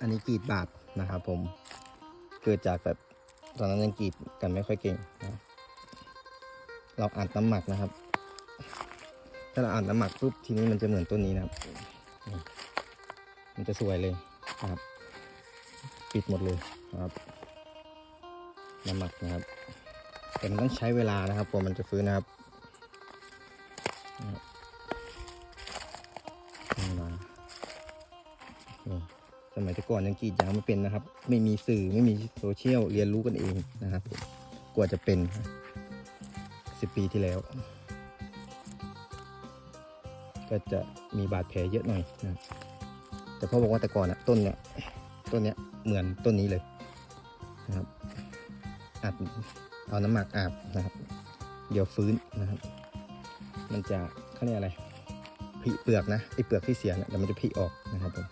อันนี้กรีดบาดนะครับผม เกิดจากแบบตอนนั้นยังกรีดกันไม่ค่อยเก่งนะเราอ่านน้ำหมักนะครับ ถ้าเราอ่านน้ำหมักปุ๊บทีนี้มันจะเหมือนต้นนี้นะครับ มันจะสวยเลยนะครับ ปิดหมดเลยนะครับ น้ำหมักนะครับ แต่มันต้องใช้เวลานะครับกว่ามันจะฟื้นนะครับนะครับนี่มานี่ มัยแต่ก่อนยังกรีดยางไม่เป็นนะครับ ไม่มีสื่อไม่มีโซเชียลเรียนรู้กันเองนะครับกว่าจะเป็นสิบปีที่แล้ว ก็จะมีบาดแผลเยอะหน่อยนะแต่พ่อบอกว่าแต่ก่อนอะต้นเนี้ยต้นเนี้ยเหมือนต้นนี้เลยนะครับอาบเอาน้ำหมักอาบนะครับ เดี๋ยวฟื้นนะครับ มันจะเขาเรียกอะไรผลิเปลือกนะไอเปลือกที่เสียเนี่ยเดี๋ยวมันจะผลิออกนะครับผม